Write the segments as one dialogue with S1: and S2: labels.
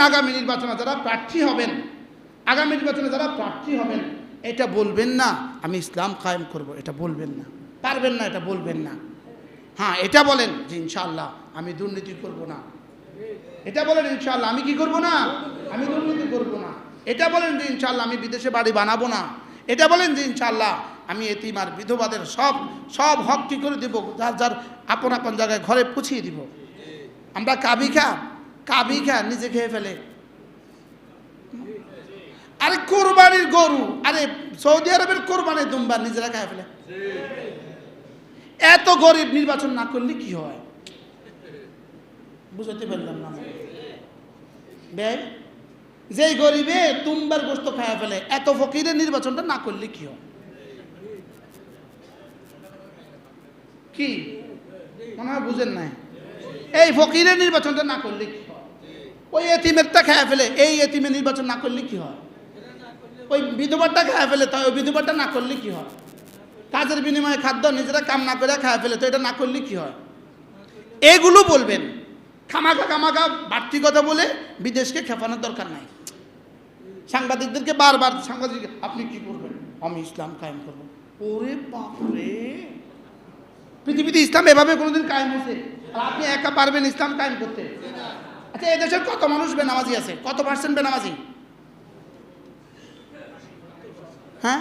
S1: আগামী নির্বাচনে যারা প্রার্থী হবেন, আগামী নির্বাচনে যারা প্রার্থী হবেন, এটা বলবেন না, আমি ইসলাম কায়েম করব, এটা বলবেন না। পারবেন না, এটা বলবেন না। হ্যাঁ এটা বলেন যে ইনশাআল্লাহ আমি দুর্নীতি করব না। এটা বলেন ইনশাআল্লাহ, আমি কি করব না? আমি দুর্নীতি করব না। এটা বলেন যে ইনশাআল্লাহ আমি বিদেশে বাড়ি বানাবো না। এটা বলেন যে ইনশাআল্লাহ আমি এতিম আর বিধবাদের সব সব হক কি করে দিব? যার যার আপন আপন জায়গায় ঘরে পুছিয়ে দিব। আমরা কাবি খা কাবি খা নিজে খেয়ে ফেলে। আরে কোরবানির গরু, আরে সৌদি আরবের কোরবানির দুম্বা নিজেরা খায় ফেলে। এত গরিব নির্বাচন না করলে কি হয়? বুঝতে পারলাম না ব্যয় যেই গরিবে তুমবার গোস্ত খায় ফেলে, এত ফকিরের নির্বাচনটা না করলে কি হয়? কি? মনে হয় বুঝেন নাই। এই ফকিরের নির্বাচনটা না করলে কি? ওই এতিমেরটা খায় ফেলে। এই এতিমের নির্বাচন না করলে কি হয়? ওই বিধবারটা খায় ফেলে, তাই ওই বিধবাটা না করলে কি হয়? কাজের বিনিময়ে খাদ্য নিজেরা কাম না করে খায় ফেলে, তো এটা না করলে কি হয়? এগুলো বলবেন। খামাখা খামাখা বাড়তি কথা বলে বিদেশকে খেপানোর দরকার নাই। সাংবাদিকদেরকে বারবার সাংবাদিক আপনি কি করবেন? আমি ইসলাম কায়েম করব। ওরে বাপরে! পৃথিবীতে ইসলাম এভাবে কোনোদিন কায়েম হয়েছে। আর আপনি একা পারবেন ইসলাম কায়েম করতে। আচ্ছা এদেশের কত মানুষ বেনামাজি আছে? কত পার্সেন্ট বেনামাজি? হ্যাঁ?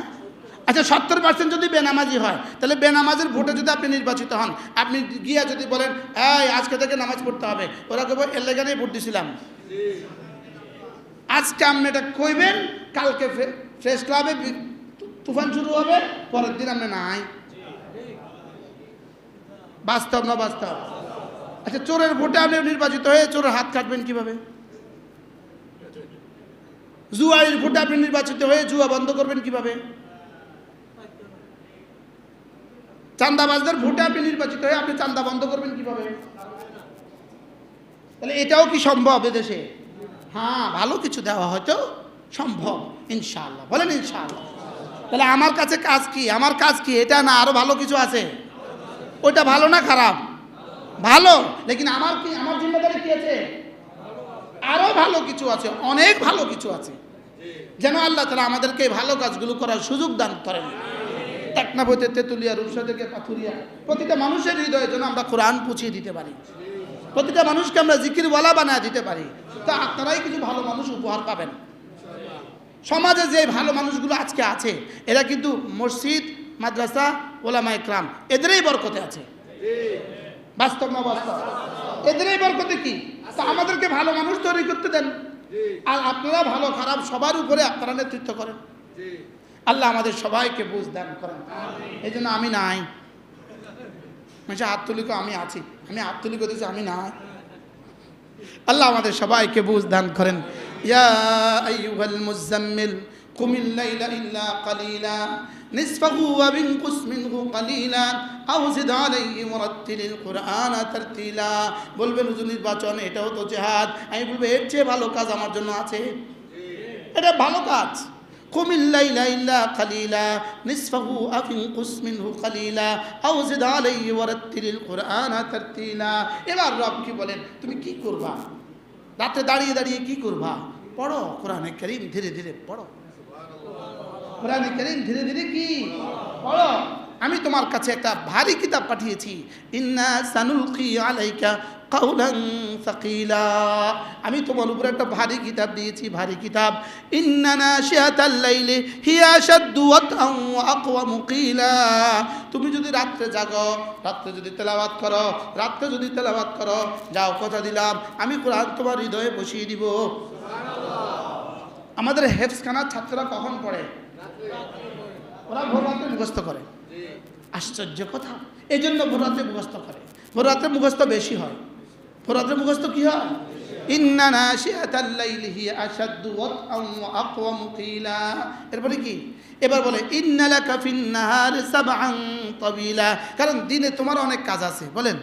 S1: আচ্ছা সত্তর পার্সেন্ট যদি বেনামাজি হয়, তাহলে বেনামাজের ভোটে যদি আপনি নির্বাচিত হন, আপনি গিয়া যদি বলেন, এই, আজকে থেকে নামাজ পড়তে হবে। ওরা কেবল এর লেগানেই ভোট দিছিলাম। আজকে আপনি এটা কইবেন, কালকে ফ্রেশ ক্লাবে তুফান শুরু হবে, পরের দিন আপনি নাই। বাস্তব না বাস্তব? আচ্ছা চোরের ভোটে আপনি নির্বাচিত হয়ে চোরের হাত কাটবেন কীভাবে? জুয়ারির ভোটে আপনি নির্বাচিত হয়ে জুয়া বন্ধ করবেন কীভাবে? চান্দাবাজদের ভোটে আপনি নির্বাচিত হয়ে আপনি চান্দা বন্ধ করবেন কীভাবে? তাহলে এটাও কি সম্ভব এদেশে? হ্যাঁ ভালো কিছু দেওয়া হয়তো সম্ভব, ইনশাআল্লাহ। বলেন ইনশাআল্লাহ। তাহলে আমার কাছে কাজ কি? আমার কাজ কি? এটা না আরও ভালো কিছু আছে? ওইটা ভালো না খারাপ? ভালো। লেকিন আমার কি, আমার জিম্মেদারি কি আছে? আরও ভালো কিছু আছে, অনেক ভালো কিছু আছে। যেন আল্লাহ তালা আমাদেরকে ভালো কাজগুলো করার সুযোগ দান করেন। টেকনাফ হইতে তেঁতুলিয়া রূপসা থেকে পাথুরিয়া, প্রতিটা মানুষের হৃদয়ে যেন আমরা কোরআন পুছিয়ে দিতে পারি। প্রতিটা মানুষকে আমরা জিকিরওয়ালা বানায় দিতে পারি। তা আপনারাই কিছু ভালো মানুষ উপহার পাবেন। সমাজে যে ভালো মানুষগুলো আজকে আছে, এরা কিন্তু মসজিদ, মাদ্রাসা ওলামা ইকরাম এদেরই বরকতে আছে। বাস্তব না বাস্তব এদেরই বরকতে কি? তা আমাদেরকে ভালো মানুষ তৈরি করতে দেন। আর আপনারা ভালো খারাপ সবার উপরে আপনারা নেতৃত্ব করেন। আল্লাহ আমাদের সবাইকে বুঝ দান করেন। এই জন্য আমি নাই। মানে হাত তুলিকে আমি আছি। আমি হাত তুলি করতেছি আমি নাই। আল্লাহ আমাদের সবাইকে বুঝ দান করেন। ইয়া আইয়ুহাল মুজাম্মিল কুমিল লাইলা ইল্লা কালিলা। নিসফাহু ওয়া বিনকুস মিনহু কালিলা আও জিদ আলাইহি মুরাত্তিলিল কুরআন তারতিলা বলবেন হুজুর নির্বাচন এটাও তো জিহাদ আমি বলবো এর চেয়ে ভালো কাজ আমার জন্য আছে এটা ভালো কাজ قم الليل إلا قليلا نصفه أو انقص منه قليلا أو زد عليه ورتل القرآن ترتيلا এবার রব কি বলেন তুমি কি করবা রাতে দাঁড়িয়ে দাঁড়িয়ে কি করবা পড়ো কোরআনে করিম ধীরে ধীরে পড়ো কোরআনে করিম ধীরে ধীরে কি? পড়ো। আমি তোমার কাছে একটা ভারী কিতাব পাঠিয়েছি। ইন্না সানুলকি আলাইকা কাউলান সাকিলা। আমি তোমার উপরে একটা ভারী কিতাব দিয়েছি ভারী কিতাব। ইন্না নাশিয়াতাল লাইলি হিয়া শাদ্দু ওয়াতআন ওয়া আকওয়ামু কিলা তুমি যদি রাত্রে জাগো রাত্রে যদি তেলাওয়াত করো রাত্রে যদি তেলাওয়াত করো যাও কথা দিলাম। আমি কোরআন তোমার হৃদয়ে বসিয়ে দিব। আমাদের হেফসখানার ছাত্ররা কখন পড়ে? ওরা ভোর রাতে মুখস্থ করে। আশ্চর্য কথা। এই জন্য ভোর রাতে মুখস্থ করে। ভোর রাতে মুখস্থ বেশি হয়। ভোর রাতে মুখস্থ কি হয়? এরপরে কি? এবার বলে কারণ দিনে তোমার অনেক কাজ আছে। বলেন।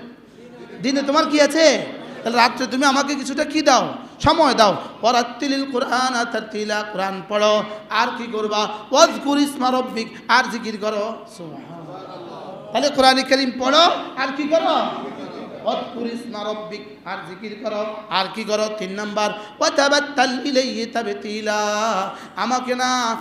S1: দিনে তোমার কি আছে? তাহলে রাত্রে তুমি আমাকে কিছুটা কি দাও? সময় দাও। ওরাত্তিলিল কোরআন আতাতিলা কোরআন পড়ো। আর কি করবা? ওয়াজকুর ইসমা রব্বিক, আর জিকির করো। তাহলে কোরআন করিম পড়ো, আর কি করো? অদকুর ইসমা আর জিকির করো। আর কি করো? তিন নাম্বার। ওয়াতাবাত্তাল ইলাইহি তাবতিলা। আমাকে না,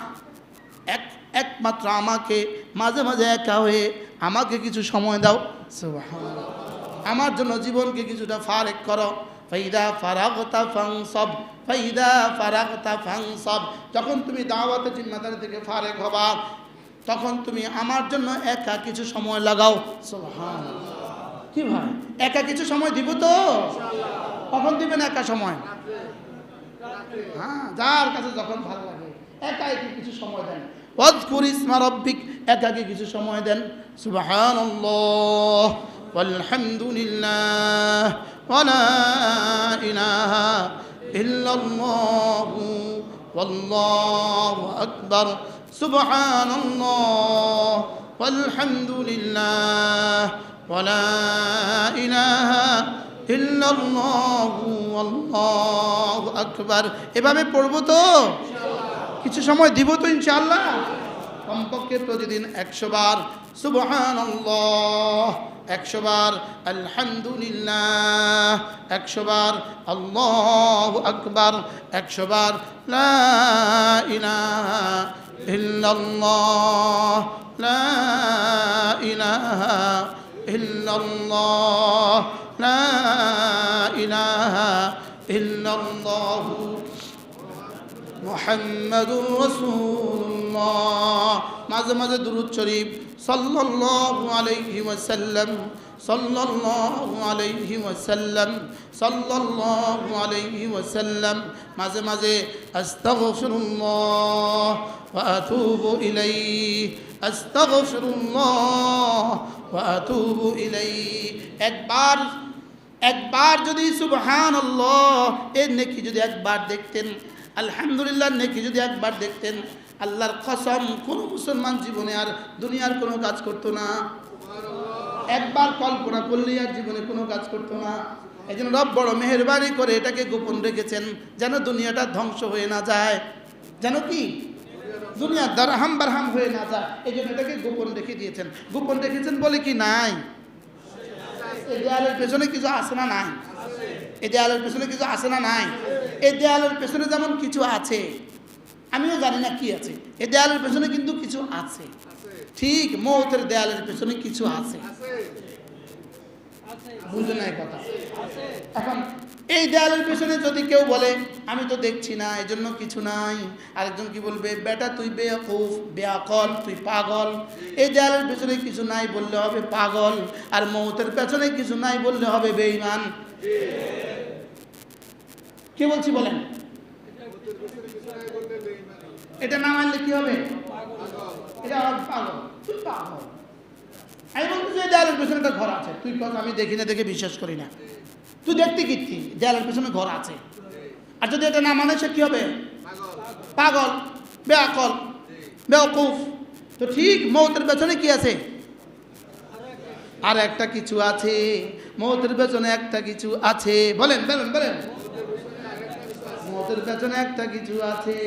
S1: এক, একমাত্র আমাকে, মাঝে মাঝে একা হয়ে আমাকে কিছু সময় দাও। সুবহানাল্লাহ। আমার জন্য জীবনকে কিছুটা ফারেক করো। ফাইদা ফারাগতা ফাংসব ফাইদা ফারাগতা ফাংসব যখন তুমি দাওয়াতে জিম্মাদারি থেকে ফারেক হবা তখন তুমি আমার জন্য একা কিছু সময় লাগাও। কি ভাই? একা কিছু সময় দিব তো? কখন দিবেন একা সময়? হ্যাঁ যার কাছে যখন ভালো লাগে একা একটু কিছু সময় দেন? ওয়াজকুর ইসমা রব্বিক একাকে কিছু সময় দেন। সুবহানাল্লাহ walhamdulillah ولا إله إلا الله والله أكبر سبحان الله والحمد لله ولا إله إلا الله والله أكبر এভাবে পড়বো তো কিছু সময় দিব তো ইনশাআল্লাহ কমপক্ষে প্রতিদিন একশো বার সুবহান একশো বার আলহামদুলিল্লাহ, একশো বার আল্লাহ আকবার, একশো বার লা ইলাহা ইল্লাল্লাহ, লা ইলাহা ইল্লাল্লাহ, লা ইলাহা ইল্লাল্লাহ মোহাম্মদুর রসুল্লাহ মাঝে মাঝে দুরুদ শরীফ সাল্লাল্লাহু আলাইহি ওয়াসাল্লাম, সাল্লাল্লাহু আলাইহি ওয়াসাল্লাম, সাল্লাল্লাহু আলাইহি ওয়াসাল্লাম। মাঝে মাঝে আস্তাগফিরুল্লাহ ওয়া আতুবু ইলাইহি, আস্তাগফিরুল্লাহ ওয়া আতুবু ইলাইহি। একবার একবার যদি সুবহান এর নেকি যদি একবার দেখতেন আলহামদুলিল্লাহ, নেকি যদি একবার দেখতেন, আল্লাহর কসম, কোন মুসলমান জীবনে আর দুনিয়ার কোনো কাজ করতো না। একবার কল্পনা করলেই আর জীবনে কোনো কাজ করতো না। এই জন্য রব বড় মেহরবানি করে এটাকে গোপন রেখেছেন, যেন দুনিয়াটা ধ্বংস হয়ে না যায়। যেন কি? দুনিয়া দারহাম বারহাম হয়ে না যায়। এই জন্য এটাকে গোপন রেখে দিয়েছেন। গোপন রেখেছেন বলে কি নাই? দেয়ালের পেছনে কিছু আসে না নাই? এই দেয়ালের পেছনে কিছু আছে না নাই? এই দেয়ালের পেছনে যেমন কিছু আছে, আমিও জানি না কি আছে। এই দেয়ালের পেছনে কিন্তু কিছু আছে। ঠিক মৌতের দেয়ালের পেছনে কিছু আছে। না কথা? এখন এই দেয়ালের পেছনে যদি কেউ বলে, আমি তো দেখছি না এই জন্য কিছু নাই। আরেকজন কি বলবে, বেটা, তুই বেকুফ বেআকল তুই পাগল। এই দেয়ালের পেছনে কিছু নাই বললে হবে পাগল, আর মৌতের পেছনে কিছু নাই বললে হবে বেঈমান। কি বলছি বলেন? এটা না মানলে কি হবে? এটা পাগল। আমি বলতে যে দেয়ালের পেছনে একটা ঘর আছে। তুই কত আমি দেখি না, দেখে বিশ্বাস করি না। তুই দেখতে কিচ্ছি দেয়ালের পেছনে ঘর আছে। আর যদি এটা না মানে সে কি হবে? পাগল। বেআকল। বেওকুফ তো ঠিক মৌতের পেছনে কি আছে? আর একটা কিছু আছে, মৌতের পেছনে একটা কিছু আছে। বলেন বলেন বলেন। মৌতের পেছনে একটা কিছু আছে।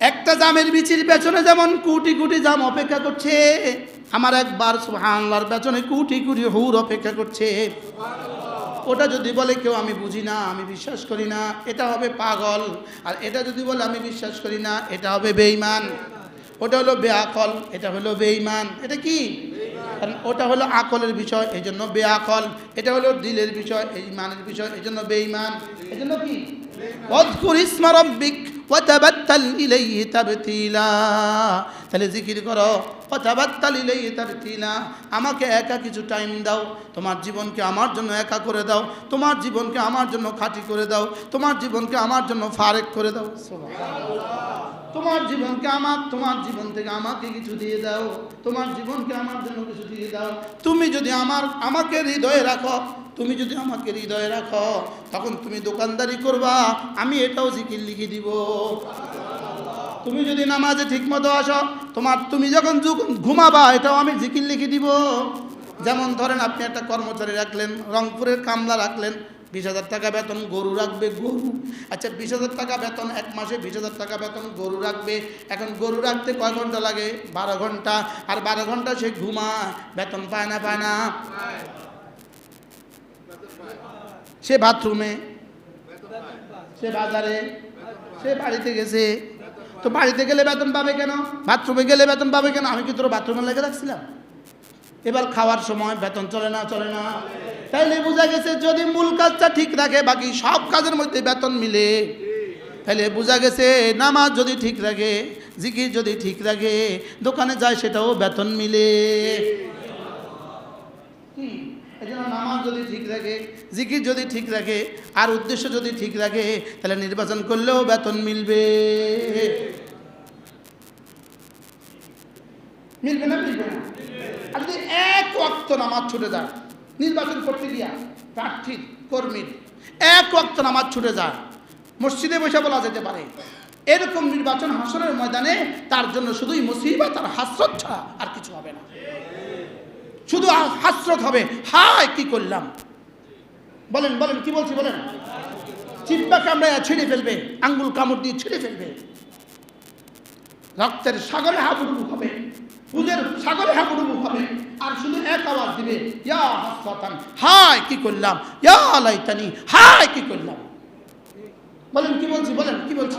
S1: একটা জামের বিচির পেছনে যেমন কোটি কোটি জাম অপেক্ষা করছে, আমার একবার সুহানলার পেছনে কোটি কোটি হুর অপেক্ষা করছে। ওটা যদি বলে কেউ, আমি বুঝি না, আমি বিশ্বাস করি না, এটা হবে পাগল। আর এটা যদি বলে, আমি বিশ্বাস করি না, এটা হবে বেঈমান। ওটা হলো বেআকল এটা হলো বেঈমান। এটা কি? কারণ ওটা হলো আকলের বিষয় এই জন্য বেআকল। এটা হলো দিলের বিষয়, এই মানের বিষয় এই জন্য বেঈমান। এই জন্য কি? অদ্কুর ইসমা রব্বিক ওয়াতাবাত্তাল ইলাইহি তাবতিলা। তাহলে জিকির করো ওয়াতাবাত্তাল ইলাইহি তাবতিলা। আমাকে একা কিছু টাইম দাও, তোমার জীবনকে আমার জন্য একা করে দাও, তোমার জীবনকে আমার জন্য খাঁটি করে দাও, তোমার জীবনকে আমার জন্য ফারেক করে দাও। তোমার জীবনকে আমার, তোমার জীবন থেকে আমাকে কিছু দিয়ে দাও। তোমার জীবনকে আমার জন্য কিছু দিয়ে দাও। তুমি যদি আমার, আমাকে হৃদয়ে রাখো, তুমি যদি আমাকে হৃদয়ে রাখো, তখন তুমি দোকানদারি করবা, আমি এটাও জিকির লিখে দিব। তুমি যদি নামাজে ঠিক মতো আসো, তোমার, তুমি যখন ঘুমাবা, এটাও আমি জিকির লিখে দিব। যেমন ধরেন আপনি একটা কর্মচারী রাখলেন, রংপুরের কামলা রাখলেন বিশ হাজার টাকা বেতন, গরু রাখবে গরু। আচ্ছা বিশ হাজার টাকা বেতন, এক মাসে বিশ হাজার টাকা বেতন, গরু রাখবে। এখন গরু রাখতে কয় ঘণ্টা লাগে? বারো ঘণ্টা। আর বারো ঘণ্টা সে ঘুমায়। বেতন পায় না পায় না? সে বাথরুমে। সে বাজারে। সে বাড়িতে গেছে। তো বাড়িতে গেলে বেতন পাবে কেন? বাথরুমে গেলে বেতন পাবে কেন? আমি কি তোর বাথরুমে লেগে রাখছিলাম? এবার খাওয়ার সময় বেতন চলে না চলে না। তাইলে বোঝা গেছে যদি মূল কাজটা ঠিক রাখে, বাকি সব কাজের মধ্যে বেতন মিলে। তাহলে বোঝা গেছে নামাজ যদি ঠিক রাখে, জিকির যদি ঠিক রাখে, দোকানে যায় সেটাও বেতন মিলে। নামাজ যদি ঠিক রাখে, জিকির যদি ঠিক রাখে, আর উদ্দেশ্য যদি ঠিক রাখে তাহলে নির্বাচন করলেও বেতন মিলবে। মিলবে না মিলবে না। ওয়াক্ত নামাজ ছুটে যায় নির্বাচন করতে গিয়া প্রার্থীর কর্মীর এক ওয়াক্ত নামাজ ছুটে যায় মসজিদে বসে বলা যেতে পারে, এরকম নির্বাচন হাসনের ময়দানে তার জন্য শুধুই মুসিবত আর হাসরত ছাড়া আর কিছু হবে না। শুধু হাসরত হবে। হায়, কি করলাম? বলেন বলেন, কি বলছি, বলেন? চিপ্পা কামড়ায় ছিঁড়ে ফেলবে, আঙ্গুল কামড় দিয়ে ছিঁড়ে ফেলবে। রক্তের সাগরে হাবুডুবু হবে পুজের সাগরে হাবুডুবু হবে। আওয়াজ দিবে ইয়া কি করলাম? ইয়া লাইতানি, হায়, কি করলাম? বলেন, কি বলছি, বলেন, কি বলছি?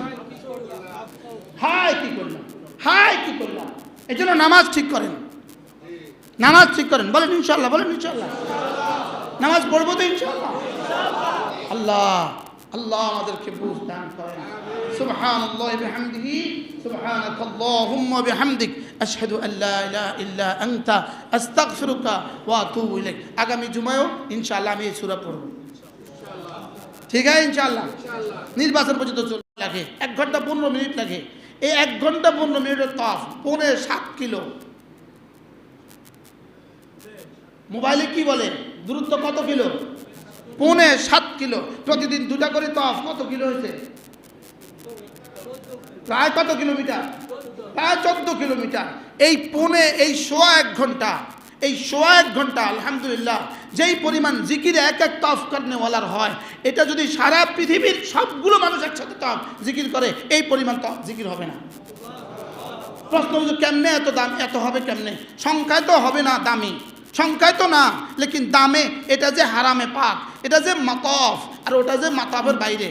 S1: হায়, কি করলাম? হায়, কি করলাম? এই জন্য নামাজ ঠিক করেন। নামাজ ঠিক করেন। বলেন ইনশাল্লাহ বলেন ইনশাল্লাহ নামাজ পড়ব তো ইনশাল্লাহ আল্লাহ আল্লাহ আমাদেরকে বুঝ দান করেন। সুবহান আল্লাহ বিহামদিহি সুবহানাক আল্লাহুম্মা বিহামদিক আশহাদু আন লা ইলাহা ইল্লা আনতা আস্তাগফিরুকা ওয়া আতুবু ইলাইক। আগামী জুমায়ও ইনশাআল্লাহ আমি এই সূরা পড়ব। ঠিক আছে ইনশাআল্লাহ? নির্বাচন পর্যন্ত চলতে লাগে এক ঘণ্টা পনেরো মিনিট লাগে। এই এক ঘণ্টা পনেরো মিনিটের তফ পৌনে সাত কিলো। মোবাইলে কি বলে? দূরত্ব কত কিলো? পৌনে সাত কিলো। প্রতিদিন দুটা করে তফ কত কিলো হয়েছে? প্রায় কত কিলোমিটার? প্রায় চোদ্দ কিলোমিটার। এই পৌনে, এই সোয়া এক ঘণ্টা, এই সোয়া এক ঘণ্টা, আলহামদুলিল্লাহ, যেই পরিমাণ জিকির এক এক তফ করনেওয়ালার হয়, এটা যদি সারা পৃথিবীর সবগুলো মানুষ একসাথে তফ জিকির করে, এই পরিমাণ তফ জিকির হবে না। প্রশ্ন কেমনে এত দাম? এত হবে কেমনে? সংখ্যায় তো হবে না দামি। সংখ্যায় তো না, লেকিন দামে এটা যে হারামে পাক, এটা যে মাতফ আর ওটা যে মাতাফের বাইরে।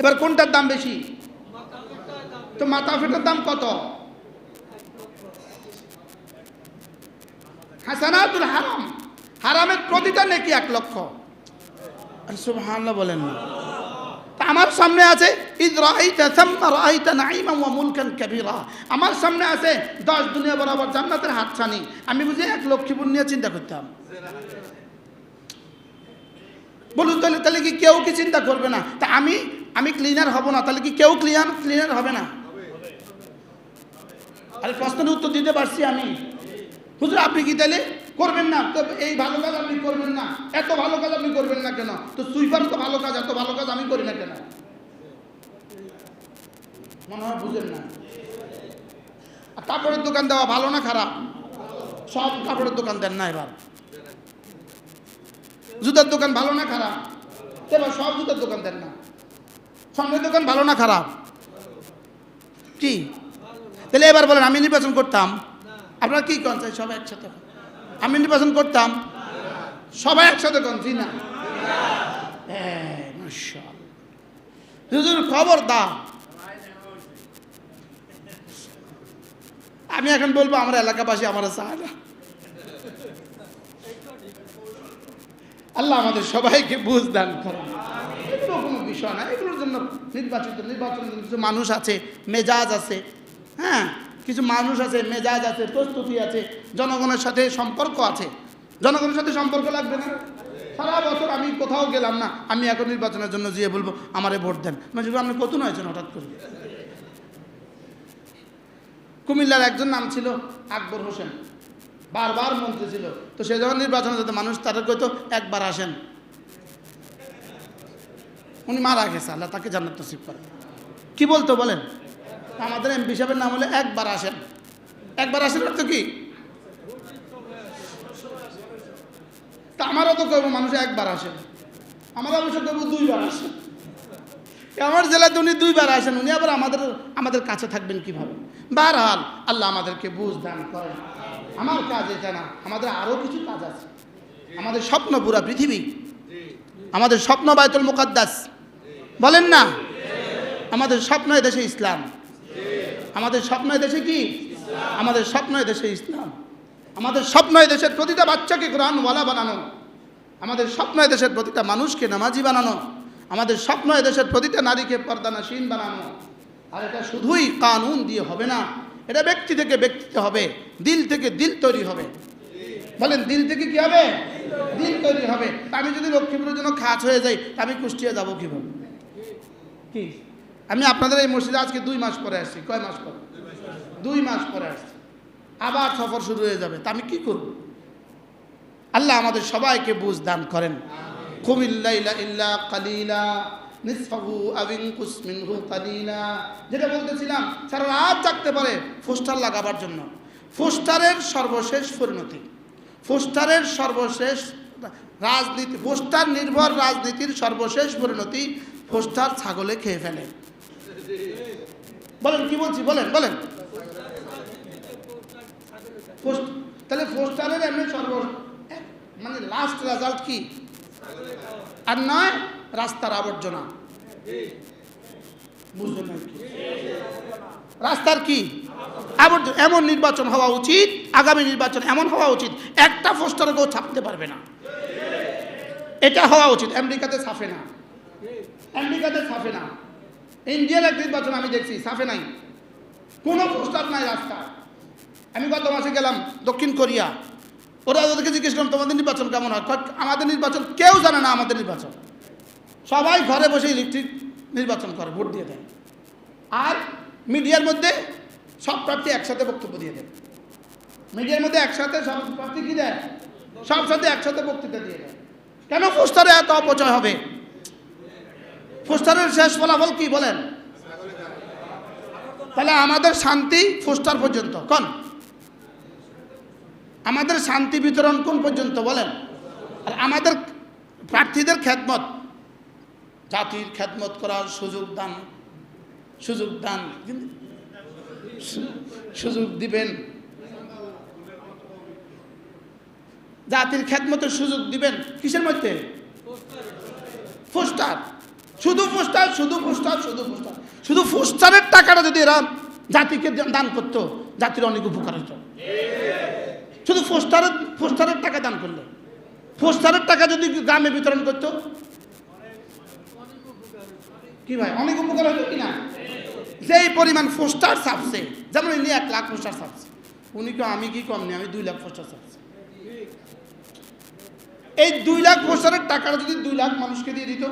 S1: এবার কোনটার দাম বেশি? তো মাতাফেটার দাম কত? হাসানাতুল হারাম। হারামের প্রতিটা নেকি এক লক্ষ। আর সুবহানাল্লাহ বলেন না। আমার সামনে আছে আমার সামনে আছে, দশ দুনিয়া বরাবর জান্নাতের হাতছানি। আমি বুঝি এক লক্ষ্মীপুর নিয়ে চিন্তা করতাম। বলুন তাহলে তাহলে কি কেউ কি চিন্তা করবে না? তা আমি আমি ক্লিনার হব না, তাহলে কি কেউ ক্লিয়ার ক্লিনার হবে না? আরে প্রশ্নের উত্তর দিতে পারছি আমি। হুজুর, আপনি কি তাহলে করবেন না। তো এই ভালো কাজ আপনি করবেন না। এত ভালো কাজ আপনি করবেন না কেন? তো সুইপার তো ভালো কাজ, এত ভালো কাজ আমি করি না কেন? মনে হয় বুঝেন না। কাপড়ের দোকান দেওয়া ভালো না খারাপ? সব কাপড়ের দোকান দেন না এবার। জুতার দোকান ভালো না খারাপ? এবার সব জুতার দোকান দেন না। স্বর্ণের দোকান ভালো না খারাপ? কি? তাহলে এবার বলেন, আমি নির্বাচন করতাম। আপনারা কি কন চাই সবাই একসাথে। আমি নির্বাচন করতাম। সবাই একসাথে কন জি না? হ্যাঁ, খবর দা আমি এখন বলব আমার এলাকাবাসী আমার চায় না। আল্লাহ আমাদের সবাইকে বুঝ দান কোনো বিষয় না এগুলোর জন্য নির্বাচিত নির্বাচন কিছু মানুষ আছে মেজাজ আছে হ্যাঁ? কিছু মানুষ আছে, মেজাজ আছে, প্রস্তুতি আছে, জনগণের সাথে সম্পর্ক আছে। জনগণের সাথে সম্পর্ক লাগবে না? সারা বছর আমি কোথাও গেলাম না, আমি এখন নির্বাচনের জন্য যেয়ে বলব, আমারে ভোট দেন। মানে আপনি হয়েছেন হঠাৎ করে? কুমিল্লার একজন নাম ছিল আকবর হোসেন। বারবার মন্ত্রী ছিল। তো সে যখন নির্বাচনে যেত, মানুষ তাদের কইতো, একবার আসেন। উনি মারা গেছে, আল্লাহ তাকে জান্নাত নসিব করে কি বলতো বলেন? আমাদের এমপি সাহেবের নাম হলে একবার আসেন। একবার আসেন অর্থ কি? তা আমারও তো করব মানুষ একবার আসেন। আমার অবশ্য করব দুইবার আসেন। আমার জেলাতে উনি দুইবার আসেন, উনি আবার আমাদের আমাদের কাছে থাকবেন কীভাবে? বারহাল, আল্লাহ আমাদেরকে বুঝ দান করেন। আমার কাজ এটা না, আমাদের আরও কিছু কাজ আছে। আমাদের স্বপ্ন পুরা পৃথিবী। আমাদের স্বপ্ন বায়তুল মুকাদ্দাস। বলেন না? আমাদের স্বপ্ন দেশে ইসলাম। আমাদের স্বপ্ন দেশে কি? আমাদের স্বপ্ন দেশে ইসলাম। আমাদের স্বপ্ন দেশের প্রতিটা বাচ্চাকে কোরআনওয়ালা বানানো। আমাদের স্বপ্ন দেশের প্রতিটা মানুষকে নামাজি বানানো। আমাদের স্বপ্ন দেশের প্রতিটা নারীকে পর্দানাসীন বানানো। আর এটা শুধুই কানুন দিয়ে হবে না, এটা ব্যক্তি থেকে ব্যক্তিতে হবে, দিল থেকে দিল তৈরি হবে। বলেন, দিল থেকে কি হবে? দিল তৈরি হবে। আমি যদি লক্ষ্মীপুরের জন্য খাস হয়ে যাই আমি কুষ্টিয়া যাব কীভাবে? কি? আমি আপনাদের এই মসজিদে আজকে দুই মাস পরে আসছি। কয় মাস পরে? দুই মাস পরে আসছি। আবার সফর শুরু হয়ে যাবে। তা আমি কি করব? আল্লাহ আমাদের সবাইকে বুঝ দান করেন। কুমিল্লাইলা ইল্লা কালিলা নিসফাহু আবিন কুসমিনহু কালিলা। যেটা বলতেছিলাম সারা রাত জাগতে পারে পোস্টার লাগাবার জন্য। পোস্টারের সর্বশেষ পরিণতি। পোস্টারের সর্বশেষ রাজনীতি পোস্টার নির্ভর রাজনীতির সর্বশেষ পরিণতি পোস্টার ছাগলে খেয়ে ফেলে। বলেন, কি বলছি? বলেন বলেন। তাহলে পোস্টারের এমনি সর্ব মানে লাস্ট রেজাল্ট কি? আর নয়, রাস্তার আবর্জনা। রাস্তার কি? আবর্জনা এমন নির্বাচন হওয়া উচিত, আগামী নির্বাচন এমন হওয়া উচিত, একটা পোস্টার কেউ ছাপতে পারবে না। এটা হওয়া উচিত। আমেরিকাতে ছাপে না। আমেরিকাতে ছাপে না। ইন্ডিয়ার এক নির্বাচন আমি দেখছি ছাপে নাই। কোনো পোস্টার নাই রাস্তা আমি গত মাসে গেলাম দক্ষিণ কোরিয়া। ওরা ওদেরকে জিজ্ঞেস করলাম, তোমাদের নির্বাচন কেমন হয়? আমাদের নির্বাচন কেউ জানে না আমাদের নির্বাচন। সবাই ঘরে বসে ইলেকট্রিক নির্বাচন করে, ভোট দিয়ে দেয়। আর মিডিয়ার মধ্যে সব প্রার্থী একসাথে বক্তব্য দিয়ে দেয়। মিডিয়ার মধ্যে একসাথে সব প্রার্থী কি দেয়? সব সাথে একসাথে বক্তৃতা দিয়ে দেয়। কেন পোস্টারে এত অপচয় হবে? পোস্টারের শেষ ফলাফল কি বলেন? তাহলে আমাদের শান্তি পোস্টার পর্যন্ত। কোন? আমাদের শান্তি বিতরণ কোন পর্যন্ত বলেন? আর আমাদের প্রার্থীদের খেদমত। জাতির খেদমত করার সুযোগ দান সুযোগ দান। সুযোগ দিবেন। জাতির খেদমতের সুযোগ দিবেন। কিসের মধ্যে? পোস্টার শুধু পোস্টার শুধু পোস্টার শুধু পোস্টার শুধু পোস্টারের টাকাটা যদি এরা জাতিকে দান করতো, জাতির অনেক উপকার হতো। শুধু পোস্টারের পোস্টারের টাকা দান করলে। পোস্টারের টাকা যদি গ্রামে বিতরণ করতো, কি ভাই, অনেক উপকার হতো কিনা? যেই পরিমাণ পোস্টার ছাপছে, যেমন ইনি এক লাখ পোস্টার ছাপছে। উনি কেউ আমি কি কম নেই আমি দুই লাখ পোস্টার ছাপছি। এই দুই লাখ পোস্টারের টাকাটা যদি দুই লাখ মানুষকে দিয়ে দিত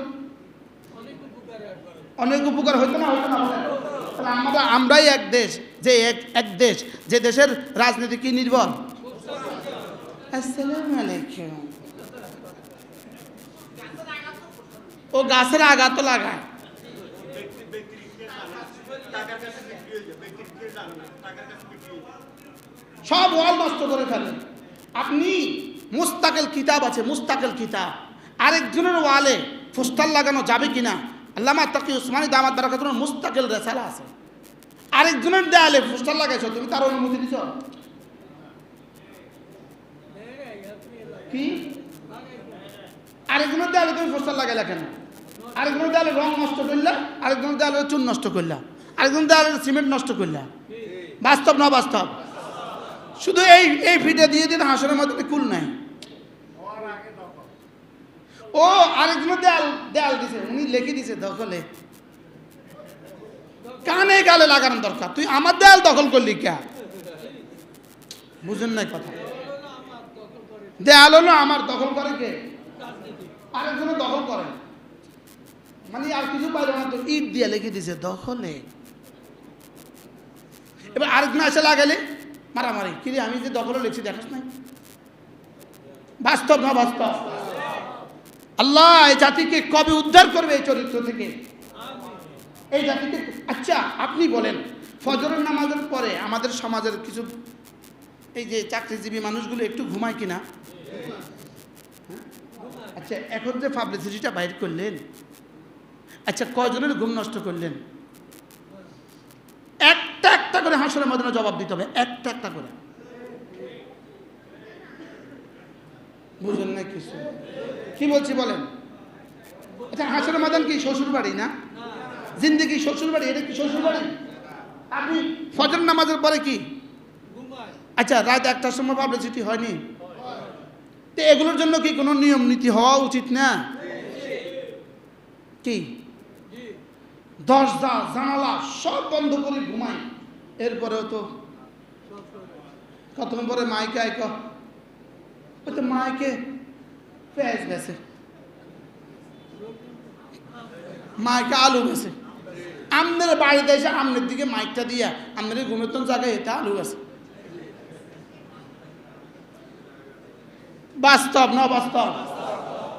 S1: অনেক উপকার হতো না হতো না তাহলে আমরা, আমরাই এক দেশ, যে এক এক দেশ, যে দেশের রাজনীতি কি নির্ভর? ও গাছের আঘাত তো লাগায়। সব ওয়াল নষ্ট করে ফেলেন আপনি মুস্তাকেল কিতাব আছে, মুস্তাকেল কিতাব। আরেকজনের ওয়ালে পোস্টার লাগানো যাবে কিনা? আল্লামা তাকি উসমানী দামাত বারাকাতুর মুস্তাকেল রেসালা আছে? আরেকজনের দেয়ালে পোস্টার লাগাইছো, তুমি তার অনুমতি দিছ? কি? আরেকজনের দেয়ালে তুমি পোস্টার লাগাইলা কেন? আরেকজনের দেয়ালে রং নষ্ট করলা, আরেকজনের দেয়ালে চুন নষ্ট করলা, আরেকজনের দেয়ালে সিমেন্ট নষ্ট করলা। বাস্তব না বাস্তব? শুধু এই এই ফিটে দিয়ে দিন হাসনের মধ্যে কুল নাই। ও আরেকজনের দেয়াল দেয়াল দিছে, উনি লিখে দিছে দখলে। কানে গালে লাগানোর দরকার, তুই আমার দেয়াল দখল করলি কে? বুঝুন নাই কথা। দেয়াল হলো আমার, দখল করে কে? আরেকজনের দখল করে। মানে আর কিছু পাইল না তো, ইট দিয়ে লিখে দিছে, দখলে। এবার আরেকজন এসে লাগালে মারামারি। কিরে, আমি যে দখলে লিখছি, দেখাস নাই? বাস্তব না বাস্তব? আল্লাহ এই জাতিকে কবে উদ্ধার করবে এই চরিত্র থেকে? এই জাতিকে আচ্ছা আপনি বলেন, ফজরের নামাজের পরে আমাদের সমাজের কিছু এই যে চাকরিজীবী মানুষগুলো একটু ঘুমায় কিনা? হ্যাঁ? আচ্ছা এখন যে পাবলিসিটিটা বাইর করলেন আচ্ছা কয়জনের ঘুম নষ্ট করলেন? একটা একটা করে হাসরের মধ্যে জবাব দিতে হবে, একটা একটা করে। বুঝলেন না কিছু। কি বলছি বলেন? আচ্ছা হাসের মাদান কি শ্বশুর বাড়ি না? জিন্দিগি শ্বশুর বাড়ি? এটা কি শ্বশুর বাড়ি? আপনি ফজর নামাজের পরে কি? আচ্ছা রাত একটার সময় পাবলিসিটি হয়নি? তো এগুলোর জন্য কি কোনো নিয়ম নীতি হওয়া উচিত না? কি? দরজা, জানালা সব বন্ধ করে ঘুমাই। এরপরেও তো কতক্ষণ পরে মাইকে আইক? ওই তো মাইকে পেঁয়াজ গেছে মাইকে আলু গেছে আমনের বাড়িতে এসে আমনের দিকে মাইকটা দিয়া আমনের তো জায়গায় এতে আলু গেছে বাস্তব না বাস্তব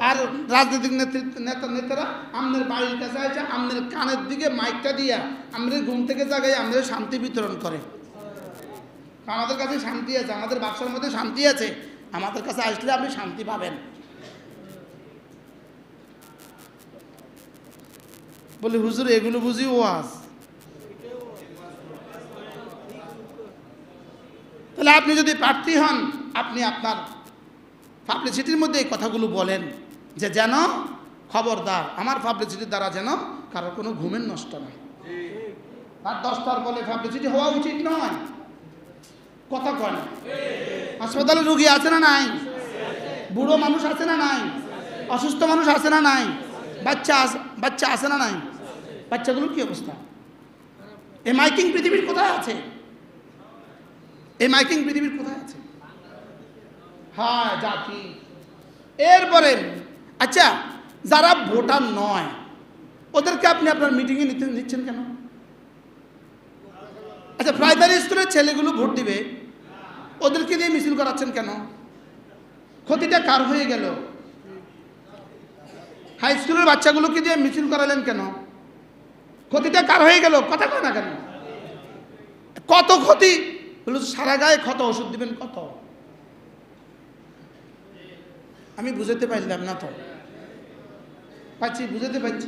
S1: আর রাজনৈতিক নেতা নেতারা আমনের বাড়ির কাছে আছে আমনের কানের দিকে মাইকটা দিয়া আমনের ঘুম থেকে জায়গায় আমাদের শান্তি বিতরণ করে আমাদের কাছে শান্তি আছে আমাদের বাক্সের মধ্যে শান্তি আছে আমাদের কাছে আসলে আপনি শান্তি পাবেন। বলি, হুজুর, এগুলো বুঝি ওয়াজ? তাহলে আপনি যদি প্রার্থী হন, আপনি আপনার পাবলিসিটির মধ্যে এই কথাগুলো বলেন যে, যেন খবরদার, আমার পাবলিসিটির দ্বারা যেন কারোর কোনো ঘুমের নষ্ট নয় আর দশটার বলে পাবলিসিটি হওয়া উচিত নয়। কথা কয় না। হাসপাতালে রুগী আছে না নাই? বুড়ো মানুষ আছে না নাই? অসুস্থ মানুষ আছে না নাই? বাচ্চা বাচ্চা আছে না নাই? বাচ্চাগুলোর কি অবস্থা? এই মাইকিং পৃথিবীর কোথায় আছে? এই মাইকিং পৃথিবীর কোথায় আছে? হ্যাঁ জাতি। এরপরে আচ্ছা যারা ভোটার নয়, ওদেরকে আপনি আপনার মিটিংয়ে নিতে নিচ্ছেন কেন? আচ্ছা প্রাইমারি স্কুলের ছেলেগুলো ভোট দিবে। ওদেরকে দিয়ে মিছিল করাচ্ছেন কেন? ক্ষতিটা কার হয়ে গেল? হাই স্কুলের বাচ্চাগুলোকে দিয়ে মিছিল করালেন কেন? ক্ষতিটা কার হয়ে গেল? কথা কয় না কেন? কত ক্ষতি? বলো সারা গায়ে ক্ষত, ওষুধ দিবেন কত? আমি বুঝাতে পারলাম না তো। পাচ্ছি, বুঝাতে পারছি।